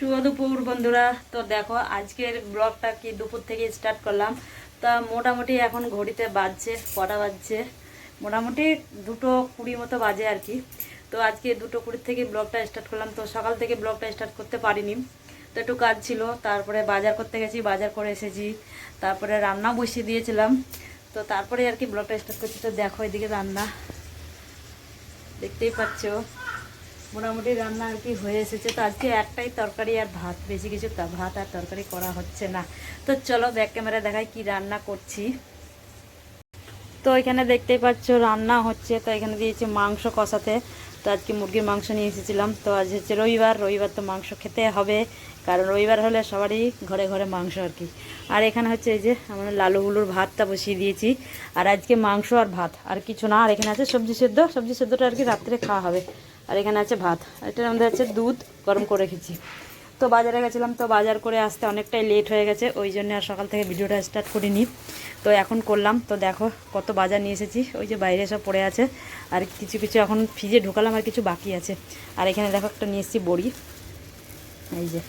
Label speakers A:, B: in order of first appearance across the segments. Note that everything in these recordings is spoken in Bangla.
A: শুভ দুপুর বন্ধুরা, তো দেখো আজকের ব্লগটা কি দুপুর থেকে স্টার্ট করলাম। তা মোটামুটি এখন ঘড়িতে বাজছে, কটা বাজছে? মোটামুটি দুটো কুড়ি মতো বাজে আর কি। তো আজকে দুটো কুড়ির থেকে ব্লগটা স্টার্ট করলাম, তো সকাল থেকে ব্লগটা স্টার্ট করতে পারিনি। তো একটু কাজ ছিল, তারপরে বাজার করতে গেছি, বাজার করে এসেছি। তারপরে রান্না বসিয়ে দিয়েছিলাম। তো তারপরে আর কি ব্লগটা স্টার্ট করছি, তো দেখো এদিকে রান্না। দেখতেই পাচ্ছ। মোটামুটি রান্না আর কি হয়ে এসেছে। তো আজকে একটাই তরকারি আর ভাত, বেশি কিছু ভাত আর তরকারি করা হচ্ছে না। তো চলো ব্যাক ক্যামেরা দেখাই কি রান্না করছি। তো এখানে দেখতেই পাচ্ছ রান্না হচ্ছে, তো এখানে দিয়েছি মাংস কষাতে। তো আজকে মুরগির মাংস নিয়ে এসেছিলাম। তো আজ হচ্ছে রবিবার রবিবার তো মাংস খেতে হবে। কারণ রবিবার হলে সবারই ঘরে ঘরে মাংস আর কি। আর এখানে হচ্ছে এই যে আমরা লালুগুলোর ভাতটা বসিয়ে দিয়েছি। আর আজকে মাংস আর ভাত, আর কিছু না। আর এখানে আছে সবজি সেদ্ধ। সবজি সেদ্ধটা আর কি রাত্রে খাওয়া হবে। আর এখানে আছে ভাত। এটার মধ্যে আছে দুধ গরম করে রেখেছি। তো বাজারে গেছিলাম, তো বাজার করে আসতে অনেকটাই লেট হয়ে গেছে, ওই জন্য আর সকাল থেকে ভিডিওটা স্টার্ট করিনি। তো এখন করলাম, তো দেখো কত বাজার নিয়ে এসেছি, ওই যে বাইরে সব পড়ে আছে, আর কিছু কিছু এখন ফ্রিজে ঢোকালাম আর কিছু বাকি আছে। আর এখানে দেখো একটা নিয়ে এসেছি বড়ি। এই যে,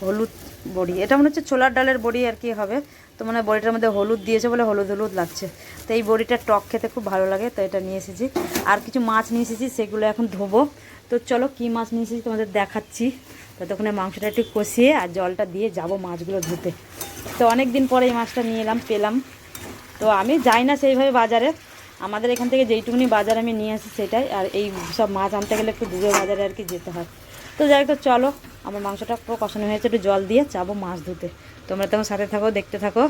A: হলুদ বড়ি। এটা মনে হচ্ছে ছোলার ডালের বড়ি আর কি হবে। তো মানে বড়িটার মধ্যে হলুদ দিয়েছে বলে হলুদ হলুদ লাগছে। তো এই বড়িটা টক খেতে খুব ভালো লাগে, তো এটা নিয়ে এসেছি। আর কিছু মাছ নিয়ে এসেছি, সেগুলো এখন ধোবো। তো চলো কি মাছ নিয়ে এসেছি তোমাদের দেখাচ্ছি। ততক্ষণে মাংসটা একটু কষিয়ে আর জলটা দিয়ে যাব মাছগুলো ধুতে। তো অনেক দিন পরে এই মাছটা নিয়ে এলাম, পেলাম। তো আমি যাই না সেইভাবে বাজারে। আমাদের এখান থেকে যেইটুকুনি বাজার আমি নিয়ে আসি সেটাই। আর এই সব মাছ আনতে গেলে একটু দূরে বাজারে আর কি যেতে হয়। তো যাই তো চলো, আমার মাংসটা পুরো কষানো হয়েছে, একটু জল দিয়ে চাবো মাছ ধুতে। তোমরা তখন সাথে থাকো, দেখতে থাকো।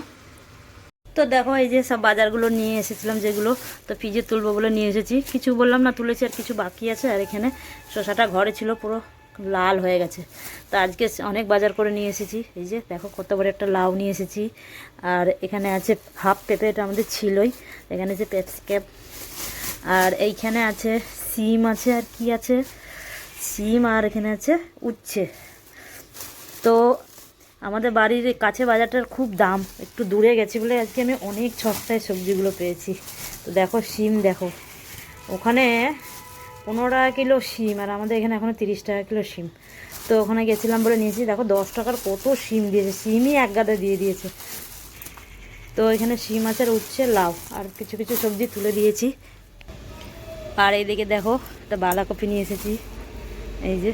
A: তো দেখো, এই যে সব বাজারগুলো নিয়ে এসেছিলাম যেগুলো, তো ফ্রিজে তুলবো বলে নিয়ে এসেছি। কিছু বললাম না, তুলেছি, আর কিছু বাকি আছে, আর এখানে শসাটা ঘরে ছিল, পুরো লাল হয়ে গেছে। তো আজকে অনেক বাজার করে নিয়ে এসেছি। এই যে দেখো, কত বড় একটা লাউ নিয়ে এসেছি। আর এখানে আছে হাফ পেঁপে, এটা আমাদের ছিলই। এখানে আছে পেপসিক্যাপ আর এইখানে আছে, সিম আছে, আর কি আছে? সিম আর এখানে আছে উচ্ছে। তো আমাদের বাড়ির কাছে বাজারটার খুব দাম, একটু দূরে গেছি বলে আজকে আমি অনেক সস্তায় সবজিগুলো পেয়েছি। তো দেখো সিম দেখো, ওখানে পনেরো টাকা কিলো সিম আর আমাদের এখানে এখনও তিরিশ টাকা কিলো সিম। তো ওখানে গেছিলাম বলে নিয়েছি, দেখো দশ টাকার কত সিম দিয়েছে, সিমই এক গাদা দিয়ে দিয়েছে। তো এখানে শিম আছে আর উচ্ছে, লাউ আর কিছু কিছু সবজি তুলে দিয়েছি। আর এইদিকে দেখো একটা বাঁধাকপি নিয়ে এসেছি। এই যে,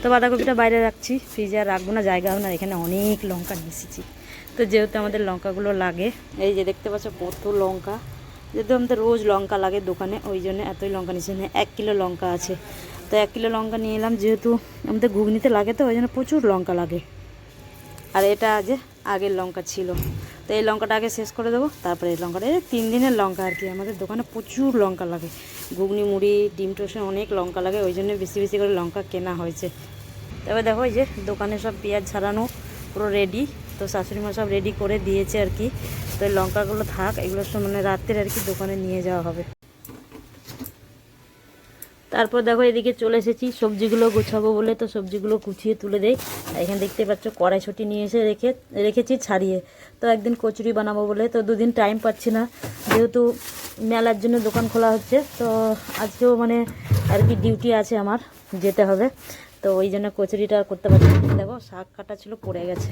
A: তো বাঁধাকপিটা বাইরে রাখছি, ফ্রিজে আর রাখব না, জায়গা হবে না, এখানে অনেক লঙ্কা এসেছি তো যেহেতু আমাদের লঙ্কাগুলো লাগে, এই যে দেখতে পাচ্ছ কত লঙ্কা, যেহেতু আমাদের রোজ লঙ্কা লাগে দোকানে, ওই জন্য এতই লঙ্কা নিয়েছি না এক কিলো লঙ্কা আছে। তো এক কিলো লঙ্কা নিয়ে এলাম, যেহেতু আমাদের ঘুগনিতে লাগে তো, ওই জন্য প্রচুর লঙ্কা লাগে। আর এটা যে আগের লঙ্কা ছিল তো এই লঙ্কাটা আগে শেষ করে দেবো, তারপরে এই লঙ্কাটা তিন দিনের লঙ্কা আর কি, আমাদের দোকানে প্রচুর লঙ্কা লাগে। ঘুগনি, মুড়ি, ডিম টোসে অনেক লঙ্কা লাগে, ওই জন্য বেশি বেশি করে লঙ্কা কেনা হয়েছে। তবে দেখো যে, দোকানে সব পেঁয়াজ ছাড়ানো পুরো রেডি তো শাশুড়ি মা সব রেডি করে দিয়েছে আর কি। তো এই লঙ্কাগুলো থাক, এগুলো মানে রাত্রের আর কি দোকানে নিয়ে যাওয়া হবে। তারপর দেখো এদিকে চলে এসেছি। সবজিগুলো গুছাবো বলে তো সবজিগুলো গুছিয়ে তুলে দেই। এখানে দেখতে পাচ্ছ কড়াইছুটি নিয়ে এসে রেখে, রেখেছি ছাড়িয়ে। তো একদিন কচুরি বানাবো বলে তো দুদিন টাইম পাচ্ছি না। যেহেতু মেলার জন্য দোকান খোলা হচ্ছে, তো আজকেও মানে আর কি ডিউটি আছে আমার, যেতে হবে। তো ওই জন্য কচুরিটা করতে পারছি দেখো শাক কাটা ছিল, পড়ে গেছে।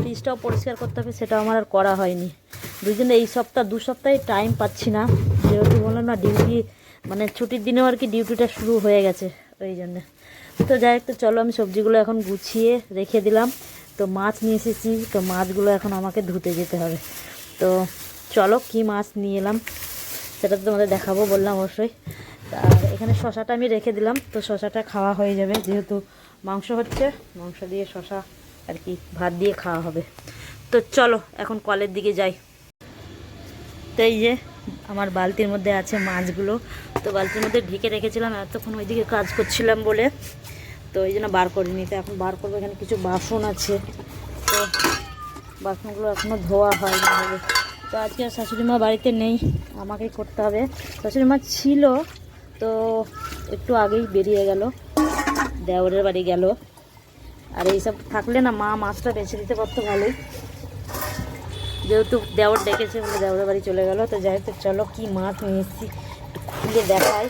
A: ফ্রিজটাও পরিষ্কার করতে হবে, সেটাও আমার আর করা হয়নি। দুজনে এই সপ্তাহ, দু সপ্তাহে টাইম পাচ্ছি না। যেহেতু বললাম না ডিউটি মানে ছুটির দিনেও আর কি ডিউটিটা শুরু হয়ে গেছে ওই জন্যে। তো যাই হোক, তো চলো আমি সবজিগুলো এখন গুছিয়ে রেখে দিলাম। তো মাছ নিয়ে এসেছি, তো মাছগুলো এখন আমাকে ধুতে যেতে হবে। তো চলো কি মাছ নিয়ে এলাম, সেটা তো তোমাদের দেখাবো, বললাম অবশ্যই। আর এখানে শশাটা আমি রেখে দিলাম, তো শশাটা খাওয়া হয়ে যাবে, যেহেতু মাংস হচ্ছে, মাংস দিয়ে শশা আর কি ভাত দিয়ে খাওয়া হবে। তো চলো এখন কলের দিকে যাই। তো এই যে আমার বালতির মধ্যে আছে মাছগুলো। তো বালতির মধ্যে ঢেকে রেখেছিলাম, এতক্ষণ ওইদিকে কাজ করছিলাম বলে। তো ওই জন্য বার করিনি। তো এখন বার করব, এখানে কিছু বাসন আছে। তো বাসনগুলো এখনও ধোয়া হয়নি হবে তো আজকে আর শাশুড়ি মা বাড়িতে নেই আমাকেই করতে হবে। শাশুড়ি মা ছিল, তো একটু আগেই বেরিয়ে গেল। দেওরের বাড়ি গেল। আর এইসব থাকলে না মা মাছটা বেছে দিতে পারতো ভালোই। যেহেতু দেওর ডেকেছে বলে দেওরের বাড়ি চলে গেল, তো যাই তো চলো কি মাছ নিয়ে এসেছি, একটু খুলে দেখাই।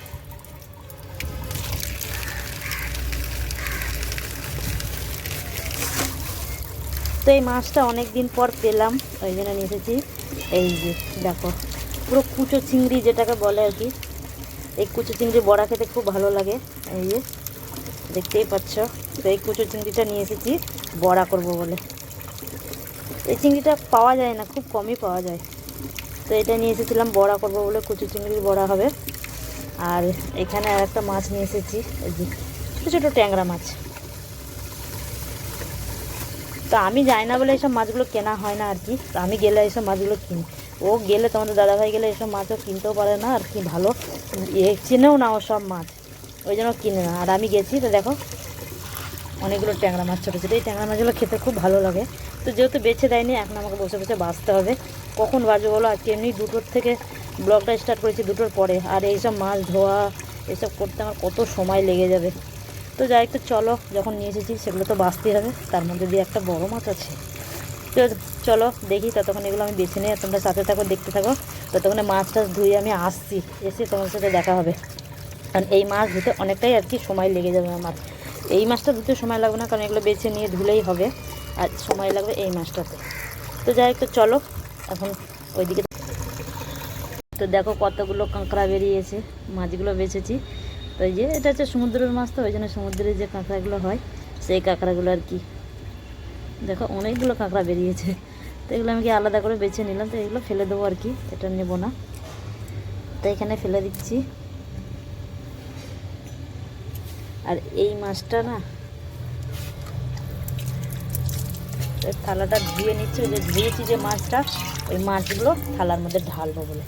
A: তো এই মাছটা অনেক দিন পর পেলাম, ওই জন্য নিয়ে এসেছি। এই যে, দেখো, পুরো কুচো চিংড়ি যেটাকে বলে আর কি, এই কুচো চিংড়ি বড়া খেতে খুব ভালো লাগে। এই যে, দেখতেই পাচ্ছ, তো এই কুচো চিংড়িটা নিয়ে এসেছি, বড়া করব বলে। এই চিংড়িটা পাওয়া যায় না, খুব কমই পাওয়া যায়। তো এটা নিয়ে এসেছিলাম, বড়া করব বলে কুচো চিংড়ির বড়া হবে। আর এখানে আর একটা মাছ নিয়ে এসেছি ছোটো ছোটো ট্যাংরা মাছ। তো আমি যাই না বলে এইসব মাছগুলো কেনা হয় না আর কি। তো আমি গেলে এইসব মাছগুলো কিনি। ও গেলে, তোমাদের দাদাভাই গেলে এইসব মাছও কিনতেও পারে না আর কি ভালো। এ, চেনেও না ও সব মাছ। ওই জন্য কিনে না। আর আমি গেছি, তো দেখো অনেকগুলো ট্যাংরা মাছ ছোটো ছোটো। এই ট্যাংরা মাছগুলো খেতে খুব ভালো লাগে। তো যেহেতু বেছে দেয়নি, এখন আমাকে বসে বসে বাঁচতে হবে। কখন বাজবে বলো? আজকে এমনি দুটোর থেকে ব্লগটা স্টার্ট করেছি দুটোর পরে। আর এইসব মাছ ধোয়া, এসব করতে আমার কত সময় লেগে যাবে। তো যাই একটু চলো, যখন নিয়ে এসেছি সেগুলো তো বাঁচতেই হবে। তার মধ্যে দিয়ে একটা বড় মাছ আছে। তো চলো, দেখি ততক্ষণ এগুলো আমি বেছে নিই তোমরা সাথে থাকো, দেখতে থাকো। ততক্ষণে মাছ টাছ ধুয়ে আমি আসছি, এসে তোমার সাথে দেখা হবে। কারণ এই মাছ ধুতে অনেকটাই আর কি সময় লেগে যাবে আমার। এই মাছটা ধুতে সময় লাগবে না, কারণ এগুলো বেছে নিয়ে ধুলেই হবে। আর সময় লাগবে এই মাছটাতে তো যাই একটু চলো, এখন ওইদিকে তো দেখো কতগুলো কাঁকড়া বেরিয়েছে, মাছগুলো বেছেছি। তো এই যে, এটা হচ্ছে সমুদ্রের মাছ তো, ওই জন্য সমুদ্রের যে কাঁকড়াগুলো হয়, সেই কাঁকড়াগুলো আর কি। দেখো, অনেকগুলো কাঁকড়া বেরিয়েছে। তো এগুলো আমি কি আলাদা করে বেছে নিলাম? তো এগুলো ফেলে দেবো আর কি, এটা নেব না। তো এখানে ফেলে দিচ্ছি। আর এই মাছটা না থালাটা ধুয়ে নিচ্ছি যে ধুয়েছি যে মাছটা, ওই মাছগুলো থালার মধ্যে ঢালবো বলে।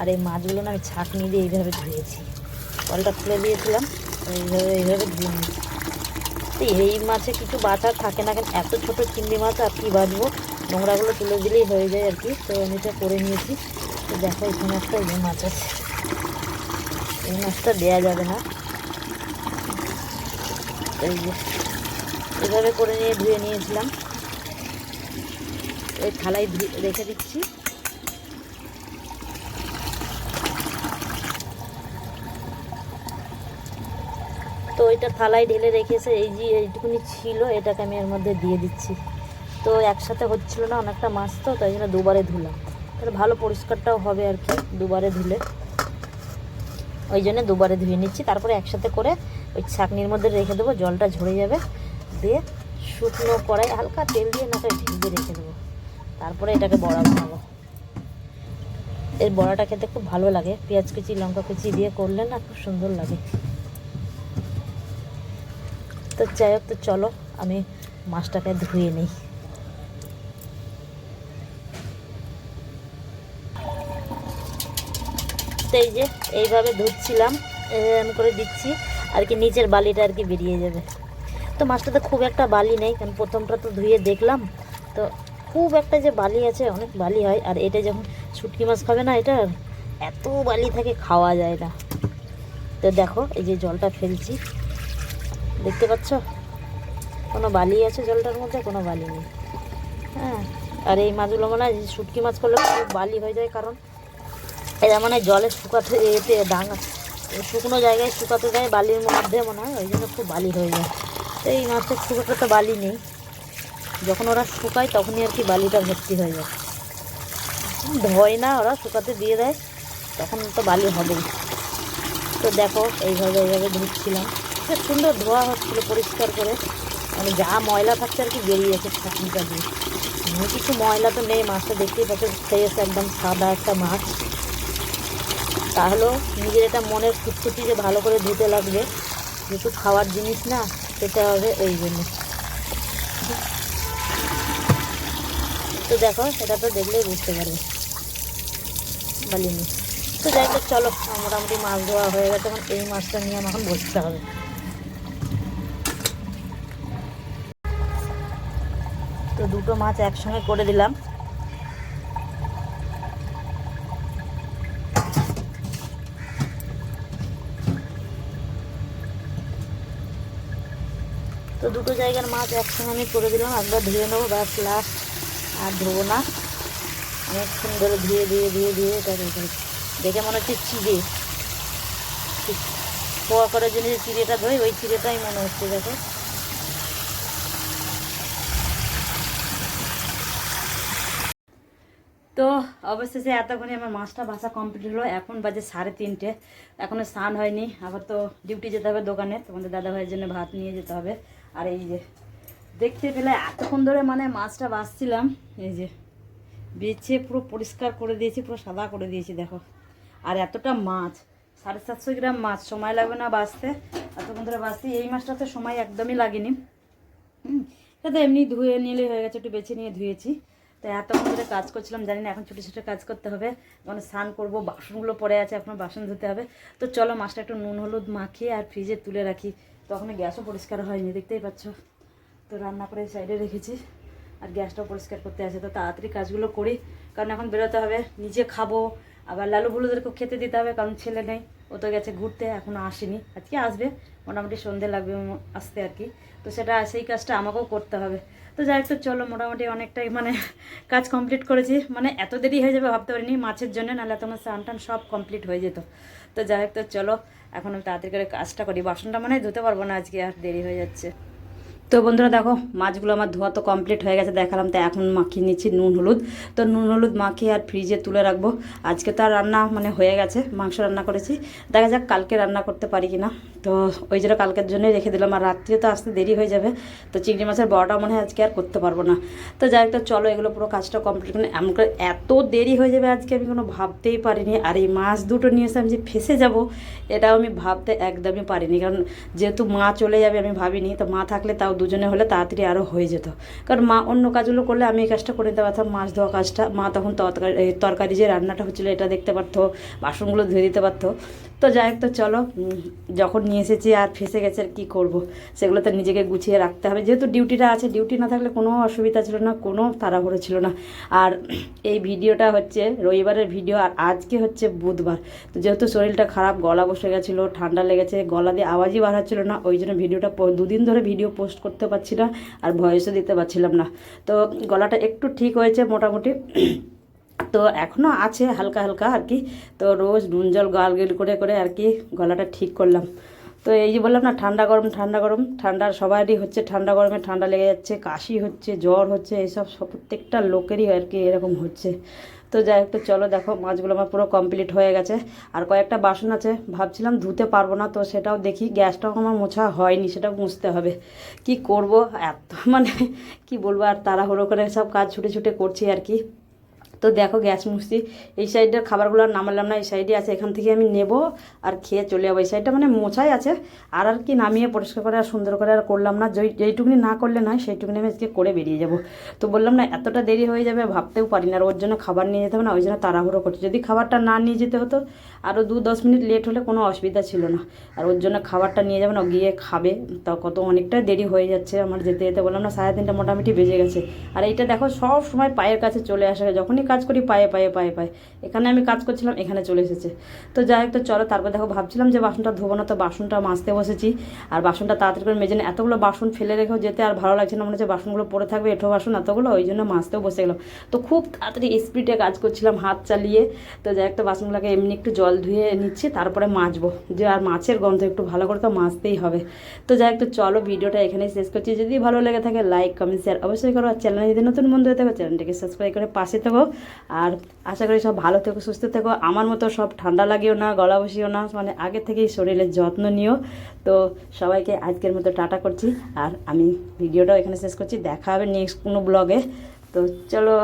A: আর এই মাছগুলো না আমি ছাঁকনি দিয়ে এইভাবে ধুয়েছি। কলটা খুলে দিয়েছিলাম, এইভাবে এইভাবে ধুয়ে নিয়েছি। তো এই মাছে কিছু বাঁচার থাকে না কেন? এত ছোটো চিংড়ি মাছ, আর কি বাঁচবো নোংরাগুলো তুলে দিলেই হয়ে যায় আর কি। তো আমি এটা করে নিয়েছি। তো দেখো এখানে একটা এই মাছ আছে। এই মাছটা দেওয়া যাবে না। এই যে, এভাবে করে নিয়ে ধুয়ে নিয়েছিলাম। এই থালায় রেখে দিচ্ছি। তো ওইটা থালায় ঢেলে রেখেছে, এই যে এইটুকুনি ছিল, এটাকে আমি এর মধ্যে দিয়ে দিচ্ছি। তো একসাথে হচ্ছিল না, অনেকটা মাছ তো, তাই জন্য দুবারে ধুলাম। তাহলে ভালো পরিষ্কারটাও হবে আর কি, দুবারে ধুলে। ওই জন্য দুবারে ধুয়ে নিচ্ছি, তারপরে একসাথে করে ওই ছাকনির মধ্যে রেখে দেবো, জলটা ঝরে যাবে। দিয়ে শুকনো কড়াই, হালকা তেল দিয়ে নাকে ভিজে রেখে দেবো। তারপরে এটাকে বড়া বানাবো। এর বড়াটা খেতে খুব ভালো লাগে। পেঁয়াজ কুচি, লঙ্কা কুচি দিয়ে করলে না খুব সুন্দর লাগে। তো যাই হোক, তো চলো, আমি মাছটাকে ধুয়ে নিই। এই যে, এইভাবে ধুচ্ছিলাম এরকম করে দিচ্ছি। আর কি নিচের বালিটা আর কি বেরিয়ে যাবে। তো মাছটাতে খুব একটা বালি নেই, কারণ প্রথমটা তো ধুয়ে দেখলাম। তো খুব একটা যে বালি আছে, অনেক বালি হয়। আর এটা যখন শুটকি মাছ খাবে না এটা, এত বালি থাকে, খাওয়া যায় না। তো দেখো, এই যে জলটা ফেলছি। দেখতে পাচ্ছ? কোনো বালি আছে জলটার মধ্যে? কোনো বালি নেই। হ্যাঁ আর এই মাছগুলো মনে শুটকি মাছ করলে খুব বালি হয়ে যায়, কারণ এরা মানে জলে শুকাতে এতে ডাঙা শুকনো জায়গায় শুকাতে যায়, বালির মধ্যে মনে হয়, ওই জন্য খুব বালি হয়ে যায়। তো এই মাছের খুব একটা তো বালি নেই। যখন ওরা শুকায়, তখনই আর কি বালিটা ভর্তি হয়ে যায়। ধয় না, ওরা শুকাতে দিয়ে দেয়, তখন তো বালি হবেই। তো দেখো, এইভাবে এইভাবে ধুচ্ছিলাম। খুব সুন্দর ধোয়া হচ্ছিল, পরিষ্কার করে। মানে যা ময়লা থাকছে আর কি বেরিয়ে গেছে দিয়ে। কিছু ময়লা তো নেই, মাছটা দেখতেই পাচ্ছ খেয়েছে একদম সাদা একটা মাছ। তাহলেও নিজের এটা মনের ফুটফুটি যে ভালো করে ধুতে লাগবে, যেহেতু খাওয়ার জিনিস না খেতে হবে এই জন্য। তো দেখো এটা তো দেখলেই বুঝতে পারবে। বালিনি। তো যাই হোক, চলো, মোটামুটি মাছ ধোয়া হয়ে গেছে, এখন এই মাছটা নিয়ে এখন বসতে হবে। তো দুটো মাছ একসঙ্গে করে দিলাম। তো দুটো জায়গার মাছ একসঙ্গে আমি করে দিলাম, একবার ধুয়ে নেব, ব্যাস লাস্ট আর ধোবো না। অনেকক্ষণ ধরে ধুয়ে ধুয়ে ধুয়ে ধুয়ে এটা দেখে মনে হচ্ছে চিড়ে। পোয়া করার জন্য যে চিড়েটা ধোয় ওই চিড়েটাই মনে হচ্ছে, দেখো। তো অবশেষে এতক্ষণে আমার মাছটা বাসা কমপ্লিট হলো। এখন বাজে সাড়ে তিনটে। এখনও স্নান হয়নি। আবার তো ডিউটি যেতে হবে দোকানে। তোমাদের দাদা ভাইয়ের জন্য ভাত নিয়ে যেতে হবে। আর এই যে দেখতে পেলে এতক্ষণ ধরে মানে মাছটা বাছছিলাম এই যে বেছে পুরো পরিষ্কার করে দিয়েছি, পুরো সাদা করে দিয়েছি, দেখো। আর এতটা মাছ, সাড়ে সাতশো গ্রাম মাছ, সময় লাগবে না বাঁচতে এতক্ষণ ধরে বাঁচতে এই মাছটা তো সময় একদমই লাগেনি। হুম, এটা তো এমনি ধুয়ে নিলে হয়ে গেছে, একটু বেছে নিয়ে ধুয়েছি। তো এতক্ষণ ধরে কাজ করছিলাম, জানি না, এখন ছোটো ছোটো কাজ করতে হবে। এখন স্নান করব, বাসনগুলো পড়ে আছে, এখন বাসন ধুতে হবে। তো চলো মাছটা একটু নুন, হলুদ মাখিয়ে আর ফ্রিজে তুলে রাখি। তখন গ্যাসও পরিষ্কার হয়নি, দেখতেই পাচ্ছ। তো রান্না করে সাইডে রেখেছি, আর গ্যাসটাও পরিষ্কার করতে আসে তো তাড়াতাড়ি কাজগুলো করি, কারণ এখন বেরোতে হবে, নিজে খাব, আবার লালু বলুদেরকেও খেতে দিতে হবে, কারণ ছেলে নেই। ও তো গেছে ঘুরতে এখনও আসেনি। আজকে আসবে, মোটামুটি সন্ধে লাগবে আসতে আর কি। তো সেটা, সেই কাজটা আমাকেও করতে হবে। তো যাই হোক, তো চলো মোটামুটি অনেকটাই মানে কাজ কমপ্লিট করেছি। মানে এত দেরি হয়ে যাবে ভাবতে পারিনি মাছের জন্য, নাহলে তোমার স্নান টান সব কমপ্লিট হয়ে যেত। তো যাই হোক, তো চলো, এখন আমি তাড়াতাড়ি করে কাজটা করি। বাসনটা মানে ধুতে পারব না, আজকে আর দেরি হয়ে যাচ্ছে। তো বন্ধুরা দেখো, মাছগুলো আমার ধোয়া তো কমপ্লিট হয়ে গেছে, দেখালাম তো এখন মাখিয়ে নিচ্ছি নুন, হলুদ। তো নুন, হলুদ মাখিয়ে আর ফ্রিজে তুলে রাখব। আজকে তো আর রান্না মানে হয়ে গেছে, মাংস রান্না করেছি। দেখা যাক কালকে রান্না করতে পারি কি না তো ওই জন্য কালকের জন্যই রেখে দিলাম, আর রাত্রে তো আসতে দেরি হয়ে যাবে। তো চিংড়ি মাছের বড়াটা মনে হয় আজকে আর করতে পারব না। তো যাই তো চলো এগুলো পুরো কাজটা কমপ্লিট করে এমন করে এত দেরি হয়ে যাবে আজকে আমি কোনো ভাবতেই পারিনি। আর এই মাছ দুটো নিয়ে এসে আমি যে ফেসে যাব, এটাও আমি ভাবতে একদমই পারিনি। কারণ যেহেতু মা চলে যাবে আমি ভাবিনি, তো মা থাকলে তাও দুজনে হলে তাড়াতাড়ি আরও হয়ে যেত। কারণ মা অন্য কাজগুলো করলে আমি এই কাজটা করে দিতে পারতাম, মাছ ধোয়া কাজটা। মা তখন তরকারি তরকারি যে রান্নাটা হচ্ছিল এটা দেখতে পারতো, বাসনগুলো ধুয়ে দিতে পারতো। তো যাই হোক, তো চলো যখন নিয়ে এসেছি আর ফেসে গেছে আর কী করব সেগুলো তো নিজেকে গুছিয়ে রাখতে হবে। যেহেতু ডিউটিটা আছে, ডিউটি না থাকলে কোনো অসুবিধা ছিল না, কোনো তাড়াহুড়ো ছিল না। আর এই ভিডিওটা হচ্ছে রবিবারের ভিডিও, আর আজকে হচ্ছে বুধবার। তো যেহেতু শরীরটা খারাপ, গলা বসে গেছিল, ঠান্ডা লেগেছে, গলা দিয়ে আওয়াজই বার হচ্ছিল না, ওই জন্য ভিডিওটা দুদিন ধরে ভিডিও পোস্ট করতে পারছি না, আর ভয়েসও দিতে পারছিলাম না। তো গলাটা একটু ঠিক হয়েছে মোটামুটি। তো এখনও আছে হালকা হালকা আর কি। তো রোজ নুন জল গালগেল করে করে আর কি গলাটা ঠিক করলাম। তো এই যে বললাম না, ঠান্ডা গরম ঠান্ডা গরম। ঠান্ডার সবারই হচ্ছে ঠান্ডা গরমে ঠান্ডা লেগে যাচ্ছে, কাশি হচ্ছে, জ্বর হচ্ছে এইসব সব প্রত্যেকটা লোকেরই আর কি এরকম হচ্ছে। তো যাই তো চলো দেখো, মাছগুলো আমার পুরো কমপ্লিট হয়ে গেছে। আর কয়েকটা বাসন আছে, ভাবছিলাম ধুতে পারব না, তো সেটাও দেখি, গ্যাসটাও আমার মোছা হয়নি সেটাও মুছতে হবে। কি করব? এত মানে কি বলব, আর তাড়াহুড়ো করে সব কাজ ছুটে ছুটে করছি আর কি। তো দেখো গ্যাস মুছছি। এই সাইডের খাবারগুলো নামালাম না, এই সাইডে আছে, এখান থেকে আমি নেব আর খেয়ে চলে যাব। এই সাইডটা মানে মোছাই আছে, আর আর কি নামিয়ে পরিষ্কার করে আর সুন্দর করে আর করলাম না। যেই যেইটুকুনি না করলে নয়, সেইটুকুনি আমি আজকে করে বেরিয়ে যাব। তো বললাম না, এতটা দেরি হয়ে যাবে, ভাবতেও পারি না, আর ওর জন্য খাবার নিয়ে যেতে হবে না, ওই জন্য তাড়াহুড়ো করছি। যদি খাবারটা না নিয়ে যেতে হতো আরও দু দশ মিনিট লেট হলে কোনো অসুবিধা ছিল না। আর ওর জন্য খাবারটা নিয়ে যাবে না গিয়ে খাবে। তা কত অনেকটা দেরি হয়ে যাচ্ছে আমার যেতে যেতে, বললাম না, সাড়ে তিনটা মোটামুটি বেজে গেছে। আর এইটা দেখো, সব সময় পায়ের কাছে চলে আসে, যখনই কাজ করি, পায়ে পায়ে পায়ে পায়ে। এখানে আমি কাজ করছিলাম, এখানে চলে এসেছে। তো যাই হোক, তো চলো, তারপর দেখো, ভাবছিলাম যে বাসনটা ধোবো না, তো বাসনটা মাজতে বসেছি। আর বাসনটা তাড়াতাড়ি করে মেজে এতগুলো বাসন ফেলে রেখেও যেতে আর ভালো লাগছে না, মনে হচ্ছে বাসনগুলো পড়ে থাকবে, এঁঠো বাসন এতগুলো, ওই জন্য মাজতেও বসে গেলাম। তো খুব তাড়াতাড়ি স্পিডে কাজ করছিলাম, হাত চালিয়ে। তো যাই হোক, তো বাসনগুলোকে এমনি একটু জল ধুয়ে নিচ্ছি, তারপরে মাজবো। যে আর মাছের গন্ধ একটু ভালো করে তো মাজতেই হবে। তো যাই হোক, তো চলো, ভিডিওটা এখানেই শেষ করছি। যদি ভালো লেগে থাকে, লাইক, কমেন্ট শেয়ার অবশ্যই করো। আর চ্যানেলে যদি নতুন বন্ধু হয়ে থাকো, চ্যানেলটাকে সাবস্ক্রাইব করে পাশে থাকো। আর আশা করি সব ভালো থেকো, সুস্থ থেকো। আমার মতো সব ঠান্ডা লাগিও না, গলা বসিও না মানে আগে থেকেই শরীরের যত্ন নিও। তো সবাইকে আজকের মতো টাটা করছি, আর আমি ভিডিওটাও এখানে শেষ করছি, দেখা হবে নেক্সট কোনো ব্লগে তো চলো।